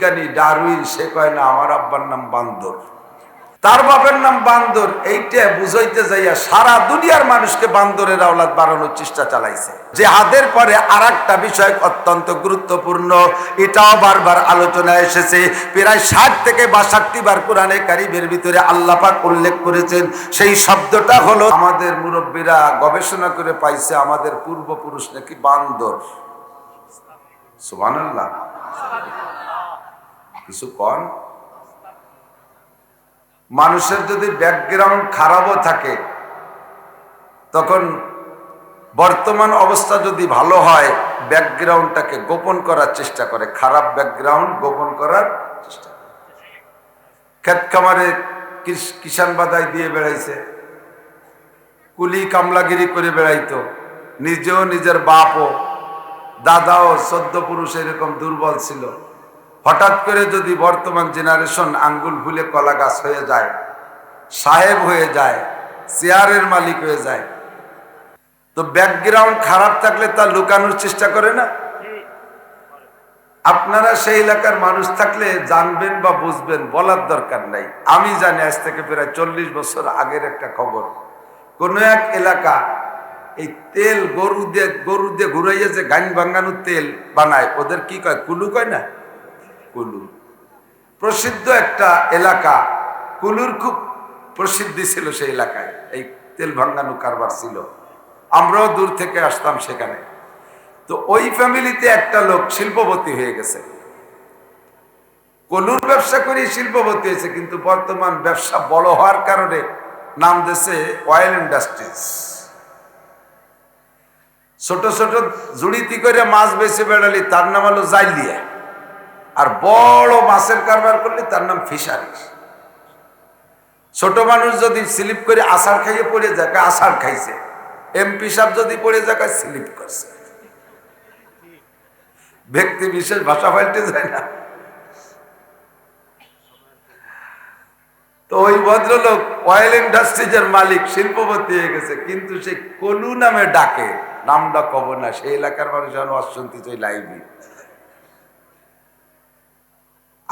বিজ্ঞানী ডারউইন, সে কয়, না, আমার আব্বার নাম বান্দর। তার বাপের নাম বান্দর, এইটা বুঝাইতে যাইয়া সারা দুনিয়ার মানুষকে বান্দরের আওলাদ বাড়ানোর চেষ্টা চালাইছে। যে হাদের পরে আর একটা বিষয় অত্যন্ত গুরুত্বপূর্ণ, এটাও বারবার আলোচনায় এসেছে। প্রায় ষাট থেকে বাষট্টি বার কোরআনে কারিবের ভিতরে আল্লাপাক উল্লেখ করেছেন, সেই শব্দটা হলো, আমাদের মুরব্বীরা গবেষণা করে পাইছে, আমাদের পূর্বপুরুষ নাকি বান্দর। সুবহানাল্লাহ। কিছু কন? মানুষের যদি ব্যাকগ্রাউন্ড খারাপও থাকে, তখন বর্তমান অবস্থা যদি ভালো হয় ব্যাকগ্রাউন্ডটাকে গোপন করার চেষ্টা করে, খারাপ ব্যাকগ্রাউন্ড গোপন করার চেষ্টা করে। ক্ষেত খামারে কিষান বাদাই দিয়ে বেড়াইছে, কুলি কামলাগিরি করে বেড়াইতো, নিজেও নিজের বাপও, দাদাও সদ্য পুরুষ এরকম দুর্বল ছিল। হঠাৎ করে যদি বর্তমান জেনারেশন আঙ্গুল ভুলে কলা গাছ হয়ে যায়, সাহেব হয়ে যায়, চেয়ারের মালিক হয়ে যায়, তো ব্যাকগ্রাউন্ড খারাপ থাকলে তা লুকানোর চেষ্টা করে না? আপনারা সেই এলাকার মানুষ থাকলে জানবেন বা বুঝবেন, বলার দরকার নাই। আমি জানি আজ থেকে প্রায় চল্লিশ বছর আগের একটা খবর। কোন এক এলাকা এই তেল গরু দিয়ে গরু দিয়ে ঘুরাইয়া যে গান ভাঙ্গানোর তেল বানায়, ওদের কি কয়? কুলু কয় না? কুলু। প্রসিদ্ধ একটা এলাকা, কুলুর খুব প্রসিদ্ধি ছিল সেই এলাকায়। এই তেল ভাঙ্গানো কারবার ছিল। আমরাও দূর থেকে আসতাম সেখানে। তো ওই ফ্যামিলিতে একটা লোক শিল্পপতি হয়ে গেছে। কলুর ব্যবসা করে শিল্পপতি হয়েছে, কিন্তু বর্তমান ব্যবসা বড় হওয়ার কারণে নাম দিয়েছে অয়েল ইন্ডাস্ট্রিজ ছোট ছোট জুড়িতি করে মাছ বেছে বেড়ালি, তার নাম হলো জাইলিয়া। আর বড় মাছের কারবার করলে তার নাম ফিশারিজ ছোট মানুষ যদি স্লিপ করে আষাঢ় খাইয়ে পড়ে যায় আষাঢ় খাইছে। এমপি সাহেব যদি পড়ে যায় স্লিপ করছে। ব্যক্তি বিশেষ ভাষা পাল্টে যায় না। তো ওই ভদ্রলোক অয়েল ইন্ডাস্ট্রিজের মালিক, শিল্পপতি হয়ে গেছে, কিন্তু সে কলু নামে ডাকে। নামটা কব না সেই এলাকার মানুষ এখন অশান্তি চাই লাইভি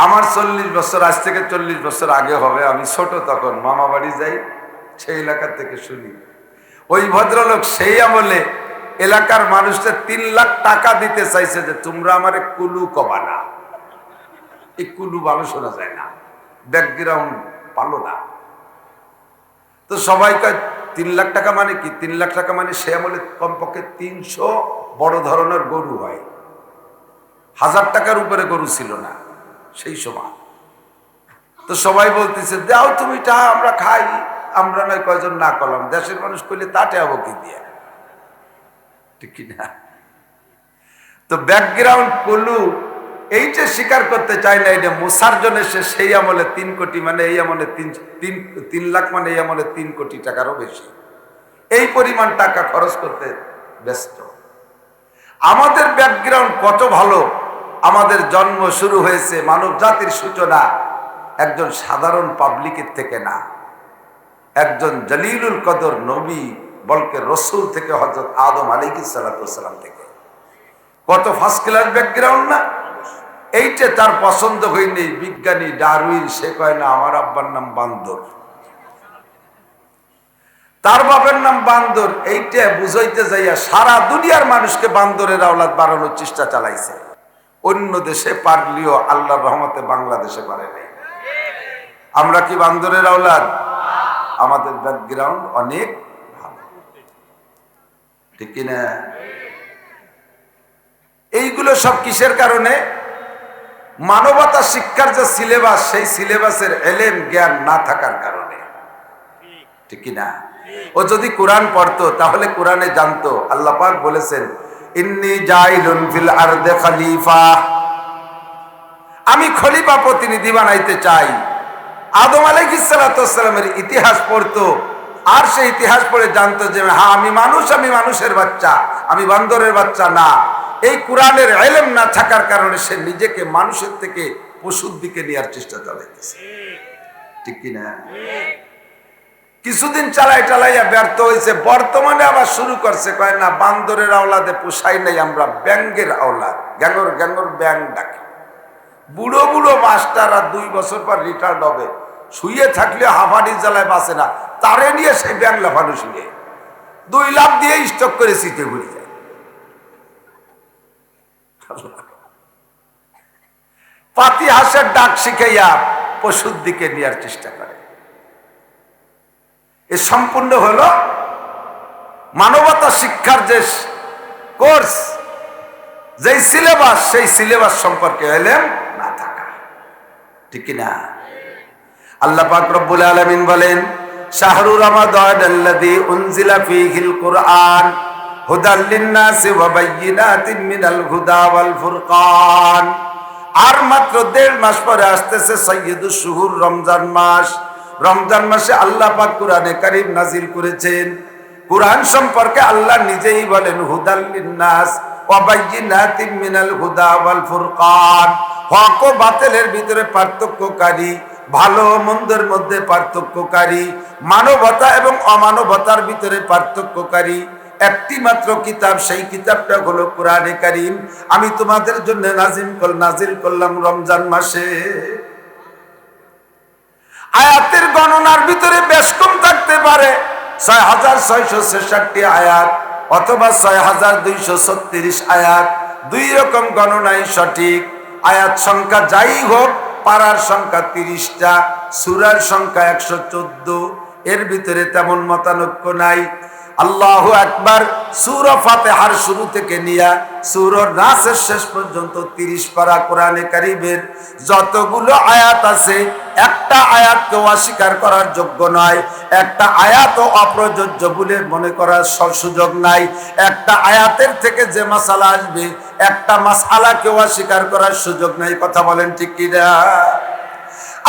আমার চল্লিশ বছর, আজ থেকে চল্লিশ বছর আগে হবে, আমি ছোট তখন, মামা বাড়ি যাই, সেই এলাকা থেকে শুনি। ওই ভদ্রলোক সেই আমলে এলাকার মানুষদের তিন লাখ টাকা দিতে চাইছে যে, তোমরা আমার কুলু কবা না। এই কুলু ভালো শোনা যায় না, ব্যাকগ্রাউন্ড ভালো না। তো সবাই কয়, তিন লাখ টাকা মানে কি? তিন লাখ টাকা মানে সে আমলে কমপক্ষে তিনশো বড় ধরনের গরু হয়। হাজার টাকার উপরে গরু ছিল না। সেই সময়। তো সবাই বলতেছে, দাও তুমি টা আমরা খাই। আমরা নয়, কয়জন না করলাম। দেশের মানুষ করলে তাটে হব কি দিয়ে? ঠিক কিনা? তো ব্যাকগ্রাউন্ড কলু এইটা স্বীকার করতে চায় না এটা মুসার জন্য সে সেই আমলে তিন কোটি মানে এই আমলে তিন তিন তিন লাখ মানে এই আমলে তিন কোটি টাকারও বেশি। এই পরিমাণ টাকা খরচ করতে ব্যস্ত। আমাদের ব্যাকগ্রাউন্ড কত ভালো আমাদের জন্ম শুরু হয়েছে মানব জাতির সূচনা একজন সাধারণ পাবলিকের থেকে না। একজন জলিলুল কদর নবী বলকে রসুল থেকে হজরত আদম আলী সালাম থেকে। কত ফার্স্ট ক্লাস ব্যাকগ্রাউন্ড না? এইটা তার পছন্দ হয়নি। বিজ্ঞানী ডারউইন, সে কয়, না, আমার আব্বার নাম বান্দর। তার বাপের নাম বান্দর। এইটা বুঝাইতে যাইয়া সারা দুনিয়ার মানুষকে বান্দরের আওলাদ বাড়ানোর চেষ্টা চালাইছে। অন্য দেশে পারলিও আল্লাহ রহমতে বাংলাদেশে পারে নাই। আমরা কি বান্দরের আওলাদ? আমাদের ব্যাকগ্রাউন্ড অনেক ভালো। ঠিক কিনা? এইগুলো সব কিসের কারণে? মানবতা শিক্ষার যে সিলেবাস, সেই সিলেবাসের এলেম জ্ঞান না থাকার কারণে। ঠিক কিনা? ও যদি কোরআন পড়তো, তাহলে কোরআনে জানতো, আল্লাহ পাক বলেছেন আরদে আমি খলিফা প্রতিনিধি বানাইতে চাই। আদম আলাইহিসসালামের ইতিহাস পড়তো। আর সে ইতিহাস পড়ে জানতো যে হ্যাঁ আমি মানুষ, আমি মানুষের বাচ্চা, আমি বান্দরের বাচ্চা না। এই কোরআনের এলেম না থাকার কারণে সে নিজেকে মানুষের থেকে পশুর দিকে নেওয়ার চেষ্টা চালাইতেছে। ঠিক কিনা? কিছুদিন চালাই টালাইয়া ব্যর্থ হয়েছে বর্তমানে আবার শুরু করছে, কয়, না, বান্দরের আওলাদে পোষাই নাই, আমরা ব্যাঙ্গের আওলাদ। গ্যাঙ্গর গ্যাঙ্গর ব্যাং ডাকে। বুড়ো বুড়ো মাস্টার আর দুই বছর পর রিটায়ার্ড হবে। শুয়ে থাকলে হাফানি জ্বালায় বাঁচে না। তারে নিয়ে সেই ব্যাং লাফানো শুয়ে দুই লাখ দিয়ে স্টক করে শীতে ঘুরে যায়। পাতি হাসের ডাক শিখাইয়া পশুর দিকে নেওয়ার চেষ্টা করে। এ সম্পূর্ণ হলো মানবতা শিক্ষার যে কোর্স, যেই সিলেবাস, সেই সিলেবাস সম্পর্কে এলেম না থাকা। ঠিক না আল্লাহ পাক রব্বুল বলেন, শাহরু রমাদান আল্লাযী উনজিলা ফীহিল কুরআন হুদাল লিন-নাসি ওয়া ওয়াল ফুরকান। আর মাত্র দেড় মাস পরে আসতেছে সৈয়দুল শুহুর রমজান মাস। রমজান মাসে আল্লাহ পাক কোরআনে কারিম নাজিল করেছেন। কোরআন সম্পর্কে আল্লাহ নিজেই বলেন, হুদাল লিন-নাস ওয়া বায়্যিনাতিন মিনাল হুদা ওয়াল ফুরকান। হক ও বাতিলের ভিতরে পার্থক্যকারী, ভালো মন্দের মধ্যে পার্থক্যকারী, মানবতা এবং অমানবতার ভিতরে পার্থক্যকারী। একটি মাত্র কিতাব, সেই কিতাবটা হলো কোরআনে কারিম। আমি তোমাদের জন্য নাজিম কল নাজিল করলাম রমজান মাসে। আয়াতের গণনার ভিতরে বেশ কম থাকতে পারে। ছয় হাজার ছয়শো ছেষট্টি আয়াত অথবা ছয় হাজার দুইশো ছত্রিশ আয়াত, দুই রকম গণনাই সঠিক। আয়াত সংখ্যা যাই হোক, পাড়ার সংখ্যা তিরিশটা, সুরার সংখ্যা একশো চোদ্দ, এর ভিতরে তেমন মতানৈক্য নাই। আল্লাহ একবার সুর ফাতেহার শুরু থেকে নিয়া সুর নাসের শেষ পর্যন্ত তিরিশ পারা কোরআনে কারিবের যতগুলো আয়াত আছে একটা আয়াত আয়াতকেও অস্বীকার করার যোগ্য নয়, একটা আয়াতও অপ্রযোজ্য বলে মনে করার সুযোগ নাই। একটা আয়াতের থেকে যে মাসালা আসবে, একটা মাসালাকেও অস্বীকার করার সুযোগ নাই। কথা বলেন ঠিক কিনা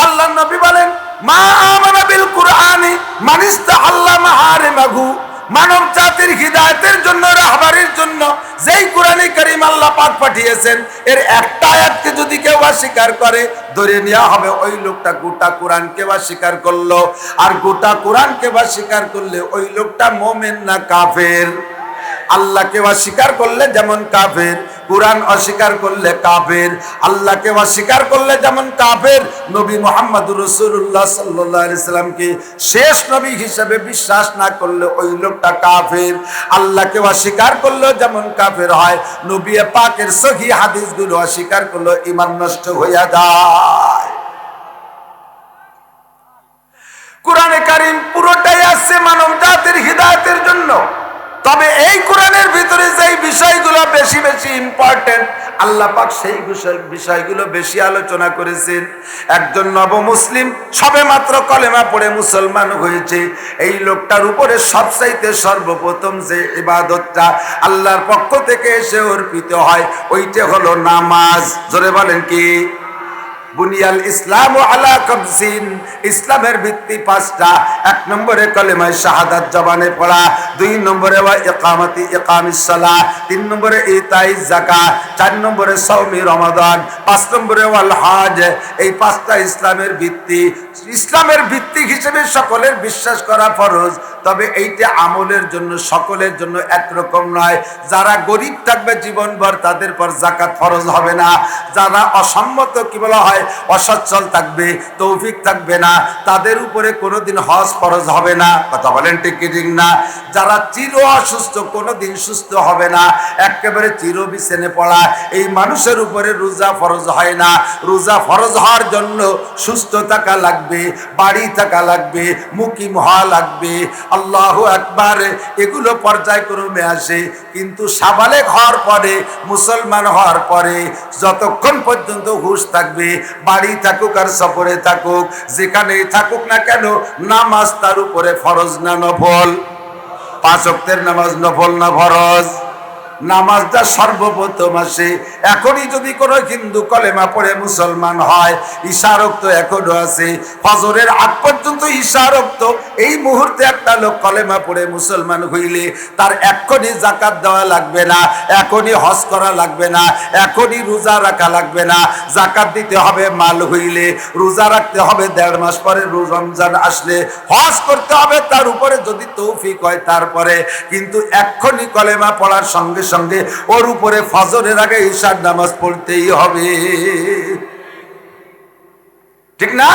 আল্লাহ নবী বলেন, মা আমানা বিল কুরআনি মানিস্তা আল্লাহ মাহারিমাহু মানব জাতির হৃদায়তের জন্য, রাহবারির জন্য যেই কোরআনে করিম আল্লাহ পাক পাঠিয়েছেন, এর একটা আয়াতকে যদি কেউ অস্বীকার করে, ধরে নেওয়া হবে ওই লোকটা গোটা কোরআনকে অস্বীকার করল। আর গোটা কোরআনকে অস্বীকার করলে ওই লোকটা মোমেন না কাফের? আল্লাহকে অস্বীকার করলে যেমন কাফের, কোরআন অস্বীকার করলে কাফের, আল্লাহকে অস্বীকার করলে যেমন কাফের, নবী মোহাম্মদ রসুল্লাহ সাল্লামকে শেষ নবী হিসেবে বিশ্বাস না করলে ওই লোকটা কাফের, আল্লাহকে অস্বীকার করলেও যেমন কাফের হয়, নবী পাকের সহি হাদিসগুলো অস্বীকার করলে ইমান নষ্ট হইয়া যায়। কোরআনে কারিম পুরোটাই আসছে মানব জাতির হৃদায়তের জন্য। তবে এই কোরআনের ভিতরে যেই বিষয়গুলো বেশি বেশি ইম্পর্টেন্ট আল্লাহ পাক সেই বিষয়, বিষয়গুলো বেশি আলোচনা করেছেন। একজন নব মুসলিম সবে মাত্র কলেমা পড়ে মুসলমান হয়েছে। এই লোকটার উপরে সবচাইতে সর্বপ্রথম যে ইবাদতটা আল্লাহর পক্ষ থেকে এসে অর্পিত হয়, ওইটা হলো নামাজ। জোরে বলেন কি? বুনিয়াল ইসলাম আলা কবসিন ইসলামের ভিত্তি পাঁচটা। এক নম্বরে কলেমায় শাহাদাত জবানে পড়া, দুই নম্বরে একামতি একামিসালা তিন নম্বরে ইতাই জাকা চার নম্বরে সৌমি রমাদান, পাঁচ নম্বরে ওয়াল হাজ। এই পাঁচটা ইসলামের ভিত্তি ইসলামের ভিত্তি হিসেবে সকলের বিশ্বাস করা ফরজ, তবে এইটা আমলের জন্য, সকলের জন্য একরকম নয়। যারা গরিব থাকবে জীবনভর, তাদের পর জাকাত ফরজ হবে না। যারা অসম্মত, কি বলা হয়, অসচ্ছল থাকবে, তৌফিক থাকবে না। তাদের উপরে কোনোদিন হজ ফরজ হবে না। কথা বলেন ঠিক না? যারা চির অসুস্থ, কোনোদিন সুস্থ হবে না। একেবারে চির বিছেনে পড়া, এই মানুষের উপরে রোজা ফরজ হয় না। রোজা ফরজ হওয়ার জন্য সুস্থ থাকা লাগবে। বাড়ি থাকা লাগবে মুকিম হওয়া লাগবে, আল্লাহ একবার এগুলো পর্যায়ক্রমে আসে। কিন্তু সাবালেক হওয়ার পরে, মুসলমান হওয়ার পরে, যতক্ষণ পর্যন্ত হুশ থাকবে, বাড়ি থাকুক আর সফরে থাকুক, যেখানেই থাকুক না কেন, নামাজ তার উপরে ফরজ না নফল। পাঁচ অক্তের নামাজ নফল না ফরজ। নামাজটা সর্বপ্রথম আসে। এখনই যদি কোনো হিন্দু কলেমা পড়ে মুসলমান হয় ইশারক্ত এখনও আছে ফজরের আগ পর্যন্ত ইশারক্ত এই মুহূর্তে একটা লোক কলেমা পড়ে মুসলমান হইলে তার এখনই জাকাত দেওয়া লাগবে না, এখনই হজ করা লাগবে না, এখনই রোজা রাখা লাগবে না। জাকাত দিতে হবে মাল হইলে, রোজা রাখতে হবে দেড় মাস পরে রমজান আসলে। হজ করতে হবে তার উপরে যদি তৌফিক হয় তারপরে। কিন্তু এক্ষুনি কলেমা পড়ার সঙ্গে সঙ্গে ওর উপরে ফজরের আগে ঈশার নামাজ পড়তেই হবে। ঠিক না?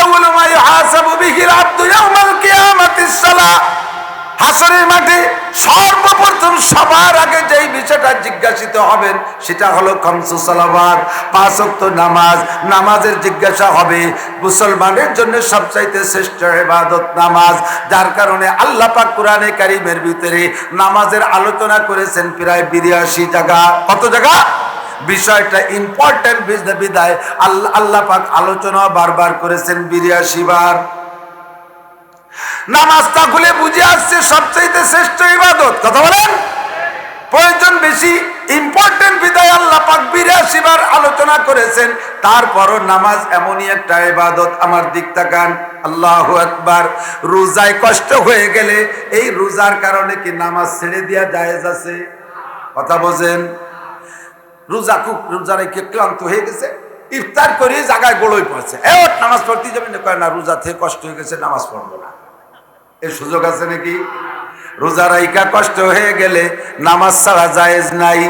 আউল মা ইউহাসাবু বিহিল আব্দু ইয়াউমাল কিয়ামাতিস হাসরের মাঠে সর্বপ্রথম সবার আগে যেই বিষয়টা জিজ্ঞাসিত হবেন, সেটা হলো খমসু সালাবার পাঁচ ওয়াক্ত নামাজ। নামাজের জিজ্ঞাসা হবে মুসলমানের জন্য সবচাইতে শ্রেষ্ঠ ইবাদত নামাজ, যার কারণে আল্লাহ পাক কোরআনে কারিমের ভিতরে নামাজের আলোচনা করেছেন প্রায় বিরাশি জায়গা। কত জায়গা? বিষয়টা ইম্পর্টেন্ট বিদায়। আল্লাহ আল্লাহ পাক আলোচনা বারবার করেছেন বিরাশি বার। নামাজটা খুলে বুঝে আসছে সবচাইতে শ্রেষ্ঠ ইবাদত। কথা বলেন? প্রয়োজন বেশি ইম্পর্টেন্ট বিদায় আল্লাহ পাক বিরাশি বার আলোচনা করেছেন, তারপরও নামাজ এমনই একটা ইবাদত আমার দিক তাকান। আল্লাহ একবার রোজায় কষ্ট হয়ে গেলে এই রোজার কারণে কি নামাজ ছেড়ে দেওয়া জায়েজ আছে? কথা বোঝেন? রোজা খুব, রোজা রেখে ক্লান্ত হয়ে গেছে, ইফতার করে জায়গায় গোড়ই পড়ছে। এ নামাজ পড়তে যাবেন। না, রোজা থেকে কষ্ট হয়ে গেছে, নামাজ পড়ব না। এই সুযোগ আছে নাকি? রোজা রাইকা কষ্ট হয়ে গেলে নামাজ ছাড়া জায়েজ নাই।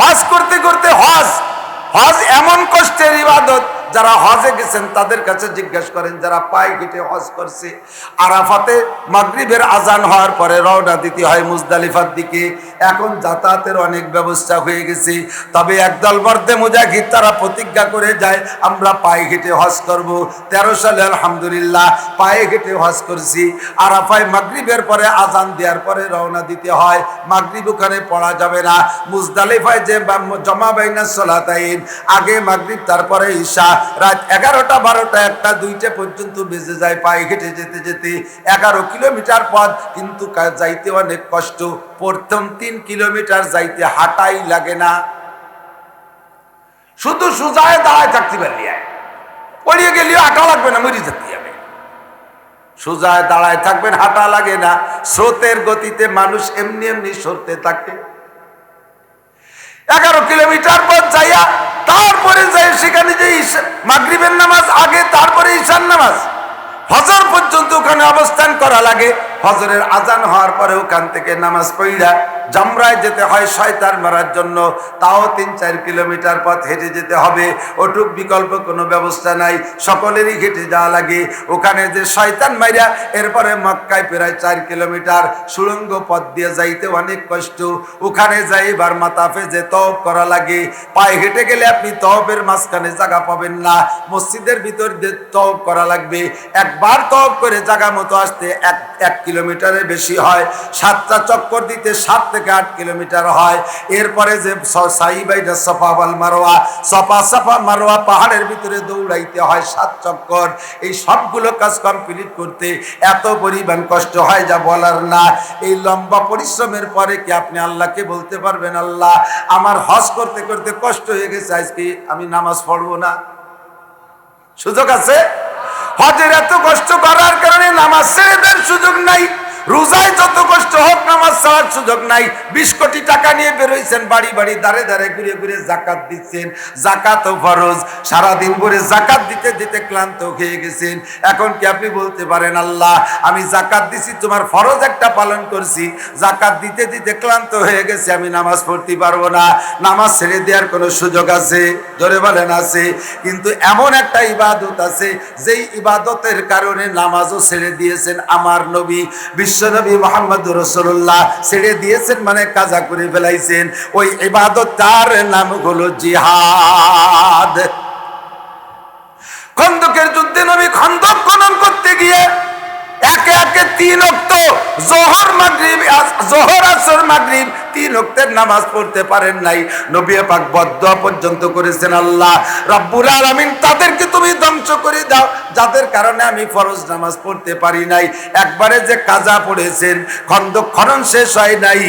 হজ করতে করতে হজ হজ এমন কষ্টের ইবাদত যারা হজে গেছেন, তাদের কাছে জিজ্ঞেস করেন, যারা পায়ে হেঁটে হজ করছে, আরাফাতে মাগরিবের আজান হওয়ার পরে রওনা দিতে হয় মুজদালিফার দিকে। এখন যাতায়াতের অনেক ব্যবস্থা হয়ে গেছে। তবে একদল মর্দে মুজাহিদ, তারা প্রতিজ্ঞা করে যায়, আমরা পায়ে হেঁটে হজ করব। তেরো সালে আলহামদুলিল্লাহ পায়ে হেঁটে হজ করছি। আরাফায় মাগরিবের পরে আজান দেওয়ার পরে রওনা দিতে হয়। মাগরিব ওখানে পড়া যাবে না। মুজদালিফায় যে জমা বাইনা সলাতাইন। আগে মাগরিব, তারপরে ঈশা রাত এগারোটা, বারোটা, একটা, দুইটা পর্যন্ত বেজে যায়, পায়ে হেঁটে যেতে যেতে। এগারো কিলোমিটার পথ, কিন্তু যাইতে অনেক কষ্ট। প্রথম তিন কিলোমিটার যাইতে হাঁটাই লাগে না। শুধু সুজায় দাঁড়ায় থাকতে পারলি পড়িয়ে গেলেও হাঁটা লাগবে না, মরি যেতে যাবে সোজায় দাঁড়ায় থাকবেন, হাঁটা লাগে না। স্রোতের গতিতে মানুষ এমনি এমনি সরতে থাকে। এগারো কিলোমিটার পর যাইয়া তারপরে যাই সেখানে যে মাগরিবের নামাজ আগে, তারপরে ঈশান নামাজ। হজার পর্যন্ত ওখানে অবস্থান করা লাগে। ফজরের আজান হওয়ার পরে ওখান থেকে নামাজ পড়া জামরায় যেতে হয় শয়তান মারার জন্য, তাও তিন চার কিলোমিটার পথ হেঁটে যেতে হবে। ওটুক বিকল্প কোনো ব্যবস্থা নাই, সকলেরই হেঁটে যাওয়া লাগে। ওখানে যে শয়তান মাইরা, এরপরে মক্কায় প্রায় চার কিলোমিটার সুড়ঙ্গ পথ দিয়ে যাইতে অনেক কষ্ট। ওখানে যাই এবার মাতাফে যে তপ করা লাগে। পায়ে হেঁটে গেলে আপনি তপের মাঝখানে জায়গা পাবেন না। মসজিদের ভিতর দিয়ে তপ করা লাগবে। একবার তপ করে জায়গা মতো আসতে এক কিলোমিটারের বেশি হয়, সাতটা চক্কর দিতে সাত থেকে আট কিলোমিটার হয়। এরপরে যে সাইবাইটা সফা ওয়াল মারোয়া সফা সফা মারোয়া পাহাড়ের ভিতরে দৌড়াইতে হয় সাত চক্কর। এই সবগুলো কাজ কমপ্লিট করতে এত পরিমাণ কষ্ট হয় যা বলার না। এই লম্বা পরিশ্রমের পরে কি আপনি আল্লাহকে বলতে পারবেন, আল্লাহ, আমার হজ করতে করতে কষ্ট হয়ে গেছে, আজকে আমি নামাজ পড়ব না? সুযোগ আছে? হজের এত কষ্ট করার কারণে নামাজ ছেড়ে দেওয়ার সুযোগ নাই। রোজায় যত কষ্ট হোক, নামাজ ছাড়ার সুযোগ নাই। বিশ কোটি টাকা নিয়ে বেরোইছেন, বাড়ি বাড়ি দাঁড়ে দাঁড়ে ঘুরে ঘুরে জাকাত দিচ্ছেন। জাকাত ফরজ, সারাদিন ভরে জাকাত দিতে দিতে ক্লান্ত হয়ে গেছেন। এখন কি আপনি বলতে পারেন, আল্লাহ, আমি জাকাত দিছি, তোমার ফরজ একটা পালন করছি। জাকাত দিতে দিতে ক্লান্ত হয়ে গেছে, আমি নামাজ পড়তে পারব না। নামাজ ছেড়ে দেওয়ার কোনো সুযোগ আছে? ধরে বলেন আছে। কিন্তু এমন একটা ইবাদত আছে, যেই ইবাদতের কারণে নামাজও ছেড়ে দিয়েছেন আমার নবী। বিশ্বনবী মোহাম্মদ রসুল্লাহ ছেড়ে দিয়েছেন মানে কাজা করে ফেলাইছেন। ওই ইবাদত তার নাম হলো জিহাদ। খন্দকের যুদ্ধে নবী খন্দক খনন করতে গিয়ে একে একে তিন অক্ত জোহর মাগরিব, জোহর আসর তিন অক্তের নামাজ পড়তে পারেন নাই। নবী পাক পর্যন্ত করেছেন আল্লাহ। রব্বুল আলামিন তাদেরকে তুমি ধ্বংস করে দাও, যাদের কারণে আমি ফরজ নামাজ পড়তে পারি নাই। একবারে যে কাজা পড়েছেন, খন্দক খনন শেষ হয় নাই,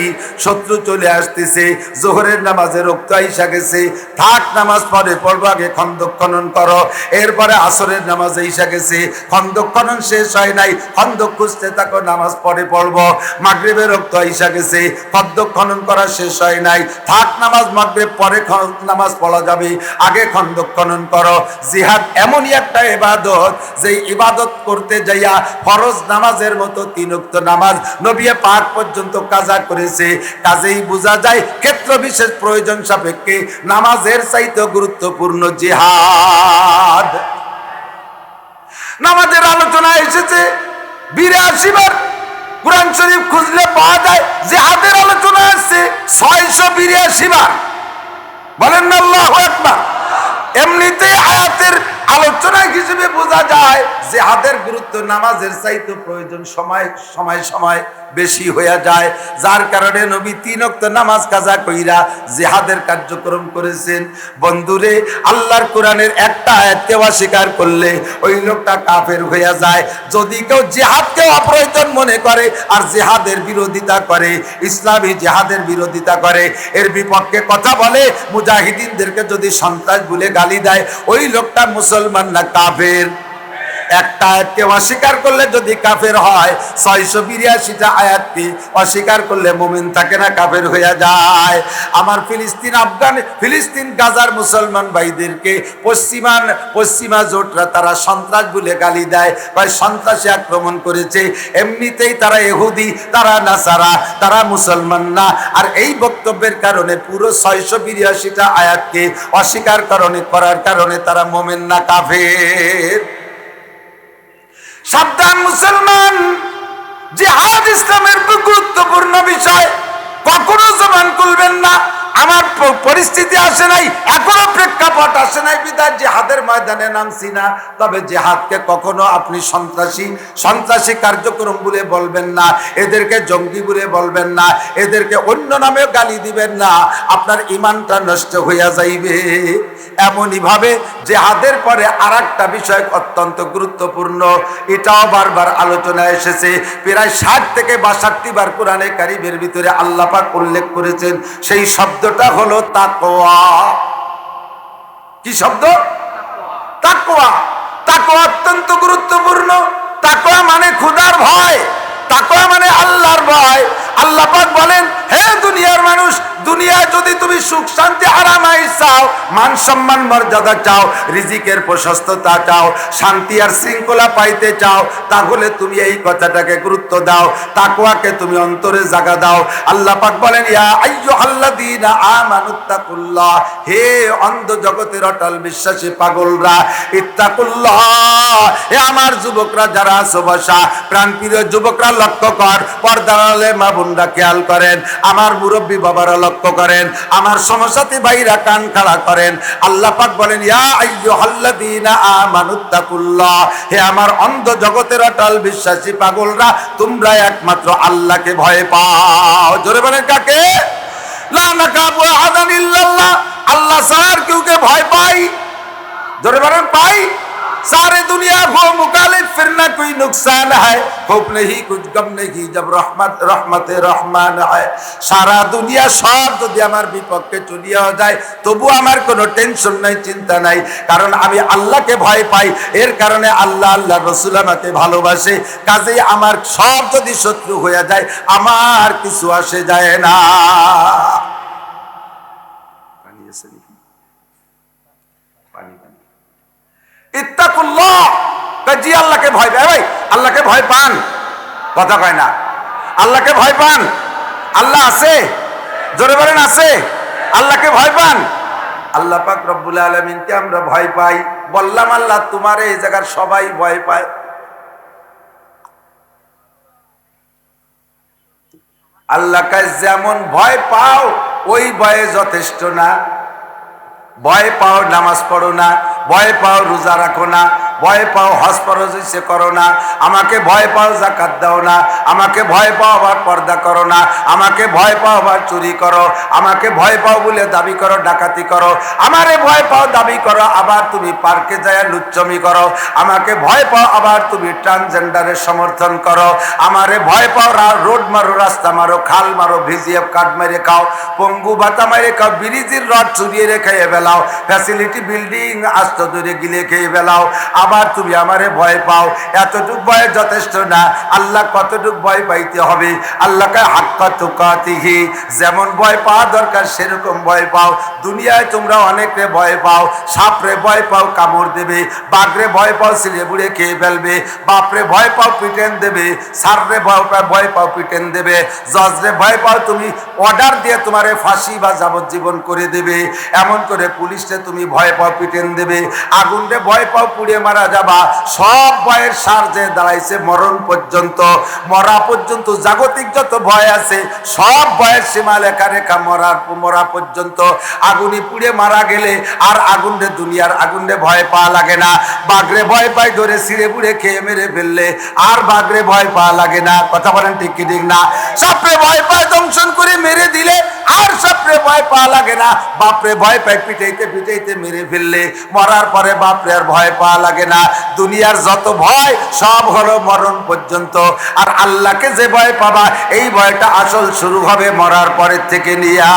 শত্রু চলে আসতেছে, জোহরের নামাজে রক্ত আইসা গেছে, থাক নামাজ পরে পড়ব আগে, খন্দক খনন করো। এরপরে আসরের নামাজ আইসা গেছে, খন্দক খনন শেষ হয় নাই, খন্দক খুঁজতে থাকো, নামাজ পরে পড়ব। মাগরিবের রক্ত আইসা গেছে, খন্দক খনন করা শেষ হয় নাই, থাক নামাজ মাগরিব পরে নামাজ পড়া যাবে, আগে খন্দক খনন করো। জিহাদ এমনই একটা ইবাদত যে ইবাদত করতে যাইয়া ফরজ নামাজের মতো তিনক্ত নামাজ নবিয়ে পাক পর্যন্ত কাজা করেছে। কাজেই বোঝা যায় ক্ষেত্র বিশেষ প্রয়োজন সাপেক্ষে নামাজের চাইতে গুরুত্বপূর্ণ জিহাদ। নামাজের আলোচনা এসেছে, বিরাশি বার কোরআন শরীফ খুঁজলে পাওয়া যায় যে হাতের আলোচনা আসছে ছয়শো বিরাশি বার। বলেন না আল্লাহ একবার এমনিতেই আয়াতের আলোচনা হিসেবে বোঝা যায় যে হাতের গুরুত্ব নামাজের চাইতে প্রয়োজন সময় সময় সময় বেশি হয়ে যায়। যার কারণে নবী তিন অক্ত নামাজ কাজা কইরা জেহাদের কার্যক্রম করেছেন। বন্ধুরে, আল্লাহর কোরআনের একটা আয়াতকে অস্বীকার করলে ওই লোকটা কাফের হয়ে যায়। যদি কেউ জেহাদকে অপ্রয়োজন মনে করে আর জেহাদের বিরোধিতা করে, ইসলামী জেহাদের বিরোধিতা করে, এর বিপক্ষে কথা বলে মুজাহিদিনদেরকে যদি সন্ত্রাস বলে গালি দেয়, ওই লোকটা মুসলমান না কাফের। একটা আয়াতকে অস্বীকার করলে যদি কাফের হয়, ছয়শো বিরাশিটা আয়াতকে অস্বীকার করলে মোমেন থাকে না, কাফের হয়ে যায়। আমার ফিলিস্তিন, আফগান, ফিলিস্তিন, গাজার মুসলমান ভাইদেরকে পশ্চিমান, পশ্চিমা জোটরা তারা সন্ত্রাস বলে গালি দেয় বা সন্ত্রাসী আক্রমণ করেছে। এমনিতেই তারা এহুদি তারা নাসারা, তারা মুসলমান না। আর এই বক্তব্যের কারণে পুরো ছয়শো বিরাশিটা আয়াতকে অস্বীকার কারণে করার কারণে তারা মোমেন না, কাফের। সাবধান মুসলমান। জিহাদ ইসলামের গুরুত্বপূর্ণ বিষয়। কখনো জবান খুলবেন না। আমার পরিস্থিতি আসে নাই, এখনও প্রেক্ষাপট আসে নাই। বিদায় জেহাদের ময়দানে নামছি না। তবে জেহাদকে কখনো আপনি সন্ত্রাসী সন্ত্রাসী কার্যক্রম বলে বলবেন না, এদেরকে জঙ্গি বলে বলবেন না, এদেরকে অন্য নামেও গালি দিবেন না। আপনার ইমানটা নষ্ট হইয়া যাইবে। এমনই ভাবে জেহাদের পরে আর একটা বিষয় অত্যন্ত গুরুত্বপূর্ণ, এটাও বারবার আলোচনা এসেছে। প্রায় ষাট থেকে বাষট্টি বার কোরআনে কারিবের ভিতরে আল্লাপাক উল্লেখ করেছেন, সেই শব্দটা হলো তাকোয়া কি শব্দ? তাকোয়া তাকোয়া অত্যন্ত গুরুত্বপূর্ণ। তাকোয়া মানে খুদার ভয়। তাকোয়া মানে আল্লাহর ভয়। আল্লাহ বলেন, হে দুনিয়ার মানুষ, দুনিয়ায় যদি তুমি সুখ, শান্তি আরামাই চাও, মান সম্মান, মর্যাদা চাও, রিজিকের প্রশস্ততা চাও, শান্তি আর শৃঙ্খলা পাইতে চাও, তাহলে তুমি এই কথাটাকে গুরুত্ব দাও, তাকওয়াকে তুমি অন্তরে জায়গা দাও। বলেন, ইয়া আমানুত্তাকুল্লাহ, হে অন্ধ জগতের অটল বিশ্বাসী পাগলরা, ইত্তাকুল্লাহ হে আমার যুবকরা যারা আছো বসা, প্রাণপ্রিয় যুবকরা লক্ষ্য কর পর্দালে মা বোনরা খেয়াল করেন, আমার মুরব্বী বাবারা লক্ষ্য করেন, আমার সমসাথী ভাইরা কান খাড়া করেন। আল্লাহ পাক বলেন, ইয়া আইয়ুহাল্লাযীনা আমানুত্তাকুল্লাহ, হে আমার অন্ধ জগতের অটল বিশ্বাসী পাগলরা, তোমরা একমাত্র আল্লাহকে ভয় পাও। জোরে বলেন কাকে? লা নাকাবু আহাদান ইল্লাল্লাহ, আল্লাহ স্যার কেউকে ভয় পাই জোরে বলেন পাই सारे दुनिया को मुखालिफ फिर ना कोई नुकसान है खूब नहीं कुछ गम नहीं जब रहमत रहमत रहमान है সারা দুনিয়া সব যদি আমার বিপক্ষে চলিয়া যায় তবু আমার কোনো টেনশন নাই চিন্তা নাই কারণ আমি আল্লাহকে ভয় পাই এর কারণে আল্লাহ আল্লাহ রসুল আমাকে ভালোবাসে কাজেই আমার সব যদি শত্রু হয়ে যায় আমার কিছু আসে যায় না ইত্তাকুল্লাহ। জি আল্লাহকে ভয় পায়। ভাই, আল্লাহকে ভয় পান? কথা কয় না। আল্লাহকে ভয় পান? আল্লাহ আছে? জোরে বলেন, আছে। আল্লাহকে ভয় পান? আল্লাহ পাক রব্বুল আলমিনকে আমরা ভয় পাই। বললাম, আল্লাহ, তোমার এই জায়গার সবাই ভয় পায়। আল্লাহকে যেমন ভয় পাও, ওই ভয়ে যথেষ্ট না। ভয় পাও নামাজ পড়ো না ভয় পাও রোজা রাখো না ভয় পাও হজ সে করো না। আমাকে ভয় পাও, জাকাত দাও না। আমাকে ভয় পাও, আবার পর্দা করো না। আমাকে ভয় পাও, আবার চুরি করো। আমাকে ভয় পাও বলে দাবি করো, ডাকাতি করো। আমারে ভয় পাও, দাবি করো, আবার তুমি পার্কে যায় লুচ্চমি করো। আমাকে ভয় পাও, আবার তুমি ট্রান্সজেন্ডারের সমর্থন করো। আমারে ভয় পাও রোড মারো, রাস্তা মারো, খাল মারো, ভিজিয়ে কাঠ মেরে খাও। পঙ্গু বাতা মেরে খাও, ব্রিজের রড চুরিয়ে রেখে বেলাও। ফ্যাসিলিটি বিল্ডিং আস্ত দূরে গিলে খেয়ে বেলাও। আবার তুমি আমারে ভয় পাও। এতটুক ভয় যথেষ্ট না। আল্লাহ কতটুক ভয় পাইতে হবে? আল্লাহকে হাক্কা তুকাতিহি। যেমন ভয় পাওয়া দরকার, সেরকম ভয় পাও। দুনিয়ায় তোমরা অনেকরে ভয় পাও। সাপরে ভয় পাও, কামড় দেবে। বাঘরে ভয় পাও, সিলে বুড়ে খেয়ে ফেলবে। বাপরে ভয় পাও, পিটেন দেবে। সাররে ভয় পাও ভয় পাও, পিটেন দেবে। জজরে ভয় পাও, তুমি অর্ডার দিয়ে তোমারে ফাঁসি বা যাবজ্জীবন করে দেবে। এমন করে পুলিশে তুমি ভয় পাও, পিটেন দেবে। আগুনরে ভয় পাও, পুড়িয়ে মারা করা যাবা। সব ভয়ের সার যে দাঁড়াইছে মরণ পর্যন্ত, মরা পর্যন্ত, জাগতিক যত ভয় আছে, সব ভয়ের সীমা লেখা রেখা মরার মরা পর্যন্ত। আগুনে পুড়ে মারা গেলে আর আগুনে দুনিয়ার আগুনে ভয় পাওয়া লাগে না। বাগরে ভয় পায় ধরে ছিঁড়ে পুড়ে খেয়ে মেরে ফেললে আর বাগরে ভয় পাওয়া লাগে না। কথা বলেন ঠিক কি ঠিক না? সাপড়ে ভয় পায় দংশন করে মেরে দিলে আর সাপড়ে ভয় পাওয়া লাগে না। বাপরে ভয় পায়, পিটাইতে পিটাইতে মেরে ফেললে। মরার পরে বাপরে আর ভয় পাওয়া লাগে না। দুনিয়ার যত ভয়, সব হলো মরণ পর্যন্ত। আর আল্লাহকে যে ভয় পাবা, এই ভয়টা আসল শুরু হবে মরার পরের থেকে নিয়া।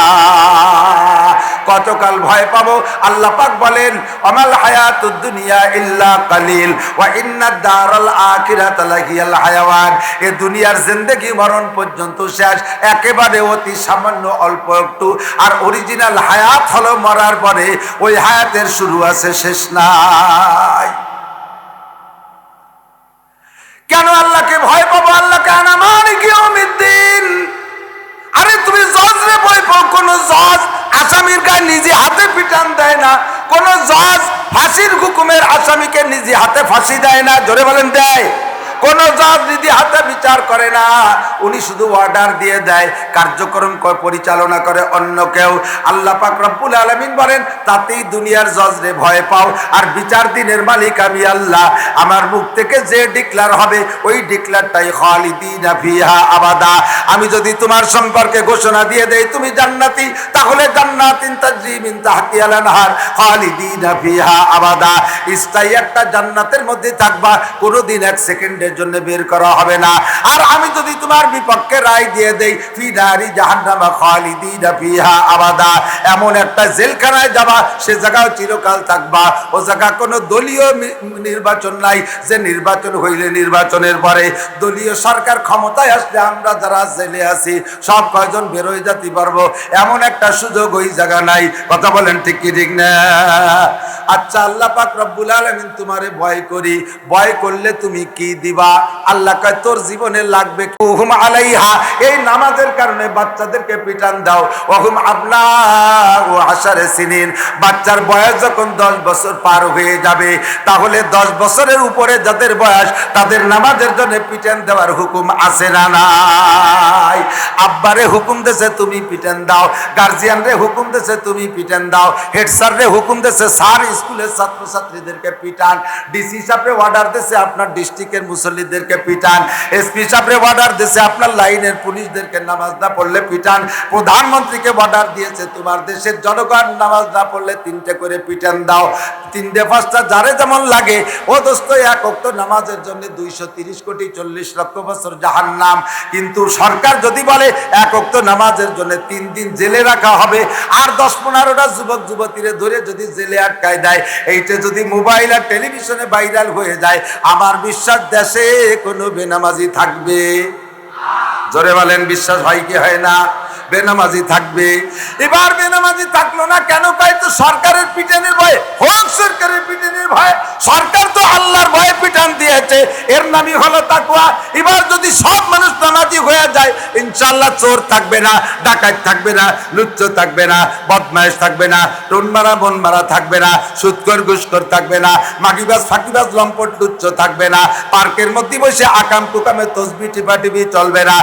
কতকাল ভয় পাবো? আল্লাহ পাক বলেন আমাল হায়াতুদ দুনিয়া ইল্লা কালিল, ওয়া ইন্না দারাল আখিরাত লাহিয়াল হায়াওয়ান। এ দুনিয়ার জিন্দেগি মরণ পর্যন্ত শেষ, একেবারে অতি সামান্য অল্প একটু। আর অরিজিনাল হায়াত হলো মরার পরে, ওই হায়াতের শুরু আছে, শেষ নাই। কেন আল্লাহকে ভয় পাবো? আল্লাহকে আনামান কিয়মিদ্দিন আরে তুমি জজ রে ভয় পাও, কোন জজ আসামির গায়ে নিজে হাতে পিটান দেয় না। কোন জজ ফাঁসির হুকুমের আসামিকে নিজে হাতে ফাঁসি দেয় না। জোরে বলেন দেয়। কোন জজ নিজে হাতে বিচার করে না। উনি শুধু অর্ডার দিয়ে দেয়, কার্যক্রম পরিচালনা করে অন্য কেউ। আল্লাহ পাক রব্বুল আলামিন বলেন, তাতেই দুনিয়ার জজরে ভয় পাও। আর বিচার দিনের মালিক আমি আল্লাহ। আমার মুখ থেকে যে ডিক্লার হবে, ওই ডিক্লারটাই খালিদিনা ফিহা আবাদা। আমি যদি তোমার সম্পর্কে ঘোষণা দিয়ে দেই, তুমি জান্নাতি, তাহলে জান্নাতিন তাজরি মিন তাহতিহাল আনহার খালিদিনা ফিহা আবাদা। স্থায়ী একটা জান্নাতের মধ্যে থাকবা, কোনোদিন এক সেকেন্ডের জন্য বের করা হবে না। আর আমি যদি তোমার বিপক্ষে রায় দিয়ে দেই। ফি নারি জাহান্নামা খালিদিনা ফিহা আবাদা। এমন একটা জেলখানায় যাবা, সে জায়গাও চিরকাল থাকবা। ও জায়গা কোনো দলীয় নির্বাচন নাই। যে নির্বাচন হইলে নির্বাচনের পরে দলীয় সরকার ক্ষমতায় আসলে আমরা যারা জেলে আছি, সব কয়জন বেরোয় যেতে পারব। এমন একটা সুযোগ ওই জায়গা নাই। কথা বলেন ঠিক কি, ঠিক না? আচ্ছা আল্লাহ পাক রব্বুল আলামিন তোমারে ভয় করি। ভয় করলে তুমি কি দিবা? আল্লাহ কয়, তোর জীবনে লাগবে আলাইহা, এই নামাজের কারণে বাচ্চাদেরকে পিটান দাও। ওহুম আপনা ও সিনিন, বাচ্চার বয়স যখন দশ বছর পার হয়ে যাবে, তাহলে দশ বছরের উপরে যাদের বয়স, তাদের নামাজের জন্য পিটান দেওয়ার হুকুম আছে না নাই? আব্বারে হুকুম দেছে তুমি পিটান দাও গার্জিয়ান হুকুম তুমি পিটান দাও, হেড হুকুম স্যার, স্কুলের ছাত্রছাত্রীদেরকে পিটান। ডিসি অর্ডার আপনার ডিস্ট্রিক্টের মুসল্লিদেরকে পিটান। এসপি অর্ডার আপনার লাইনের পুলিশদেরকে নামাজ না পড়লে পিটান। প্রধানমন্ত্রীকে অর্ডার দিয়েছে তোমার দেশের জনগণ, নামাজ না পড়লে তিনটে করে পিটান দাও। তিনটে পাঁচটা যারে যেমন লাগে। ও দোস্ত, এক অক্ত নামাজের জন্য দুইশো তিরিশ কোটি চল্লিশ লক্ষ বছর জাহান নাম কিন্তু সরকার যদি বলে এক অক্ত নামাজের জন্য তিন দিন জেলে রাখা হবে, আর দশ পনেরোটা যুবক, যুবতীরে ধরে যদি জেলে আটকায় দেয়, এইটা যদি মোবাইল আর টেলিভিশনে ভাইরাল হয়ে যায়, আমার বিশ্বাস দেশে কোনো বেনামাজি থাকবে। জোরে বলেন বিশ্বাস হয় কি হয় না? বেনামাজি থাকবে। এবার বেনামাজি থাকল না কেন পাই তো সরকারের পিটানের ভয়ে, হোক সরকারের পিটানের ভয়ে, সরকার তো আল্লাহর ভয়ে পিটান দিয়েছে, এর নামই হলো তাকুয়া এবার যদি সব মানুষ নামাজি হয়ে যায় ইনশাল্লাহ চোর থাকবে না, ডাকাত থাকবে না, লুচ্চ থাকবে না বদমাইশ থাকবে না টোন মারা বন মারা থাকবে না সুৎকর ঘুষকর থাকবে না, মাগিবাজ, ফাঁকিবাজ, লম্পট, লুচ্চ থাকবে না, পার্কের মধ্যে বসে আকাম কুকামে তসবি টিপা টিপি চলবে না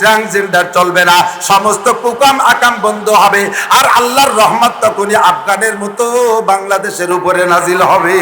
ট্রান্সজেন্ডার চলবে না, সমস্ত কুকাম আকাম বন্ধ হবে। আর আল্লাহর রহমত তখনই আফগানের মতো বাংলাদেশের উপরে নাজিল হবে।